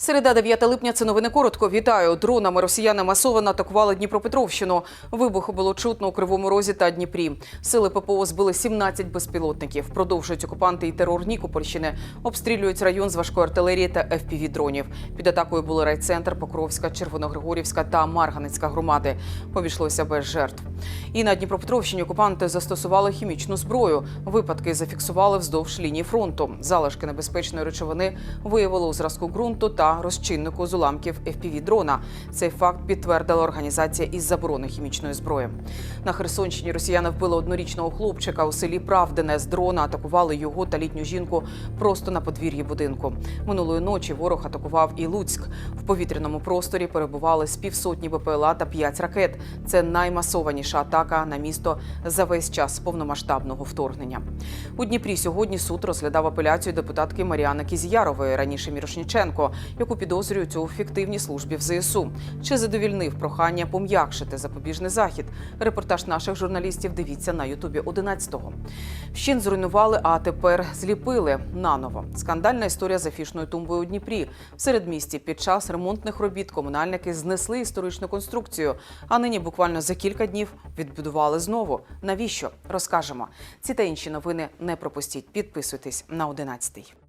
Середа 9 липня це новини коротко. Вітаю. Дронами росіяни масово атакували Дніпропетровщину. Вибухи було чутно у Кривому Розі та Дніпрі. Сили ППО збили 17 безпілотників. Продовжують окупанти і терор Нікопольщини. Обстрілюють район з важкої артилерії та fpv дронів. Під атакою були райцентр, Покровська, Червоногригорівська та Марганецька громади. Обійшлося без жертв. І на Дніпропетровщині окупанти застосували хімічну зброю. Випадки зафіксували вздовж лінії фронту. Залишки небезпечної речовини виявили у зразку ґрунту та розчиннику з уламків fpv дрона. Цей факт підтвердила організація із заборони хімічної зброї. На Херсонщині росіяни вбили однорічного хлопчика у селі Правдине з дрона. Атакували його та літню жінку просто на подвір'ї будинку. Минулої ночі ворог атакував і Луцьк. В повітряному просторі перебували з півсотні БПЛА та п'ять ракет. Це наймасованіша атака на місто за весь час повномасштабного вторгнення. У Дніпрі сьогодні суд розглядав апеляцію депутатки Маріани Кізіярової, раніше Мірошніченко, яку підозрюють у фіктивній службі в ЗСУ. Чи задовільнив прохання пом'якшити запобіжний захід? Репортаж наших журналістів дивіться на Ютубі 11-го. Вщин зруйнували, а тепер зліпили наново. Скандальна історія з афішною тумбою у Дніпрі. В середмісті під час ремонтних робіт комунальники знесли історичну конструкцію, а нині буквально за кілька днів відбудували знову. Навіщо? Розкажемо. Ці та інші новини не пропустіть. Підписуйтесь на 11-й.